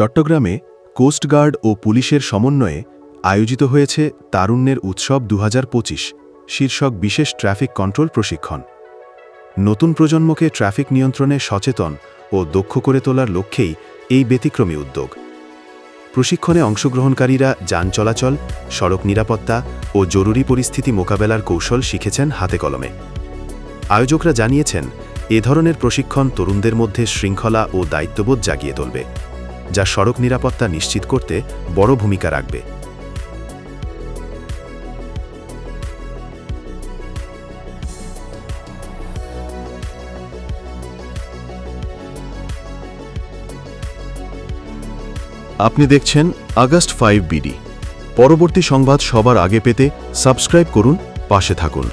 চট্টগ্রামে কোস্টগার্ড ও পুলিশের সমন্বয়ে আয়োজিত হয়েছে তারুণ্যের উৎসব দু হাজার পঁচিশ, শীর্ষক বিশেষ ট্রাফিক কন্ট্রোল প্রশিক্ষণ। নতুন প্রজন্মকে ট্রাফিক নিয়ন্ত্রণে সচেতন ও দক্ষ করে তোলার লক্ষ্যেই এই ব্যতিক্রমী উদ্যোগ। প্রশিক্ষণে অংশগ্রহণকারীরা যান চলাচল, সড়ক নিরাপত্তা ও জরুরি পরিস্থিতি মোকাবেলার কৌশল শিখেছেন হাতে কলমে। আয়োজকরা জানিয়েছেন, এ ধরনের প্রশিক্ষণ তরুণদের মধ্যে শৃঙ্খলা ও দায়িত্ববোধ জাগিয়ে তুলবে। যা সড়ক নিরাপত্তা নিশ্চিত করতে বড় ভূমিকা রাখবে। আপনি দেখছেন আগস্ট ফাইভ বিডি। পরবর্তী সংবাদ সবার আগে পেতে সাবস্ক্রাইব করুন, পাশে থাকুন।